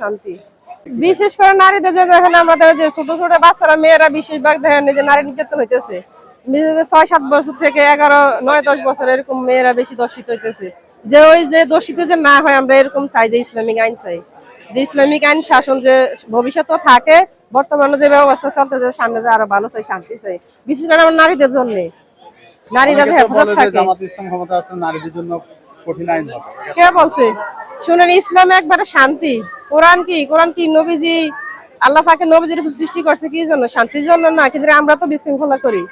শান্তি। বিশেষ করে নারীদের যে দেখেন আমাদের যে ছোট ছোট বাচ্চারা, মেয়েরা বেশিরভাগ দেখেন যে নারী নির্যাতন হইতেছে। ছয়, সাত বছর থেকে এগারো, নয়, দশ বছর এরকম মেয়েরা বেশি দর্শিত হইতেছে। যে ওই যে দোষিত যে না হয় আমরা এরকম চাই যে ইসলামিক আইন চাই। যে ইসলামিক আইন শাসন যে ভবিষ্যতে থাকে বর্তমানে যে ব্যবস্থা চলতেছে সামনে যে আরও ভালো চাই শান্তি চাই। বিশেষ করে আমার নারীদের জন্য। নারীরা যে হেফাজত থাকে। নারীদের জন্য কঠিন আইন কে বলছে? শুনেন ইসলাম একবারে শান্তি। কোরআন কি? কোরআন কি নবীজি আল্লাহ পাকে নবীজির সৃষ্টি করছে কি জন্য? শান্তির জন্য না কিন্তু আমরা তো বিশৃঙ্খলা করি।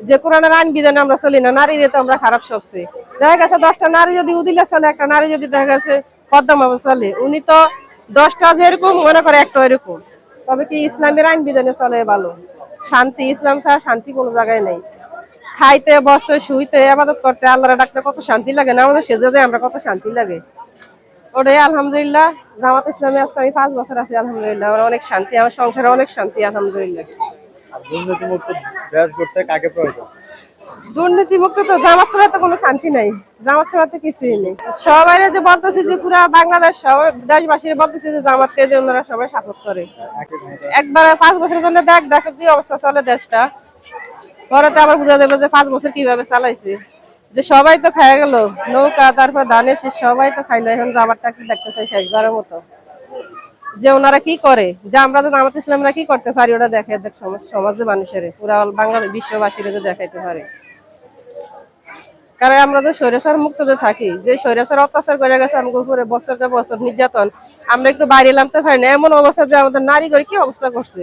যে কোরআনের আইন বিধানে আমরা চলি না নারীরে তো আমরা খারাপ সবচেয়ে। দেখা গেছে দশটা নারী যদি উদিলে চলে, একটা নারী যদি দেখা গেছে পদ্মামাবে চলে, উনি তো দশটা যেরকম মনে করে একটা এরকম তবে কি ইসলামের আইন বিধানে চলে ভালো? শান্তি ইসলাম ছাড়া শান্তি কোনো জায়গায় নেই। খাইতে, বসতে, শুইতে, আবাদত করতে আল্লাহর ডাকতে কত শান্তি লাগে না, আমাদের সেজে আমরা কত শান্তি লাগে। ওটাই আলহামদুলিল্লাহ, জামাত ইসলামে আজকে আমি পাঁচ বছর আছি, আলহামদুলিল্লাহ আমার অনেক শান্তি, আমার সংসারে অনেক শান্তি, আলহামদুলিল্লাহ। গড়তে কাকে প্রয়োজন? দুর্নীতি মুক্ত তো জামাত ছাড়া তো কোনো শান্তি নাই। জামাত ছাড়া তো কিছুই নেই। সবাই যে বলতেছে যে পুরা বাংলাদেশ, সবাই দেশবাসীর বলতেছে যে জামাতকে যে ওনারা সবাই সাপোর্ট করে। একবার পাঁচ বছরের জন্য দেখ, দেখো কি অবস্থা চলে দেশটা। পরে তো আবার বোঝা যাবে যে পাঁচ বছর কীভাবে চালাইছে। যে সবাই তো খাই গেল, নৌকা, তারপর ধানের সবাই তো খাইলো, এখন জামারটা কি দেখতে চাই শেষবারের মতো? যে ওনারা কি করে? যে আমরা তো জামাত ইসলামরা কি করতে পারি? ওরা দেখে, দেখ, সমাজ সমাজের মানুষের। পুরা বাংলাদেশ বিশ্ববাসীর যে দেখাইতে পারে। কারণ আমরা যে স্বৈরাচার মুক্ত যে থাকি, যে স্বৈরাচার অত্যাচার করে গেছে আমাদের উপরে বছর পর বছর নির্যাতন, আমরা একটু বাইরে নামতে পারি না। এমন অবস্থা যে আমাদের নারী করে কি অবস্থা করছে?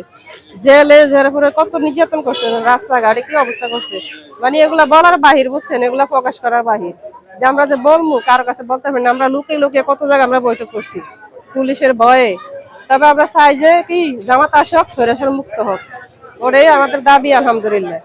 জেলে জেলের পরে কত নির্যাতন করছে, রাস্তাঘাটে কি অবস্থা করছে? মানে এগুলা বলার বাহির, বুঝছেন? এগুলা প্রকাশ করার বাহির। যে আমরা যে বলব কারও কাছে বলতে পারি না। আমরা লুকিয়ে লুকিয়ে কত জায়গায় আমরা বৈঠক করছি? পুলিশের ভয়ে। তবে আমরা চাই যে কি জামাত আসক স্বৈরাচার মুক্ত হোক। ওটাই আমাদের দাবি আলহামদুলিল্লাহ।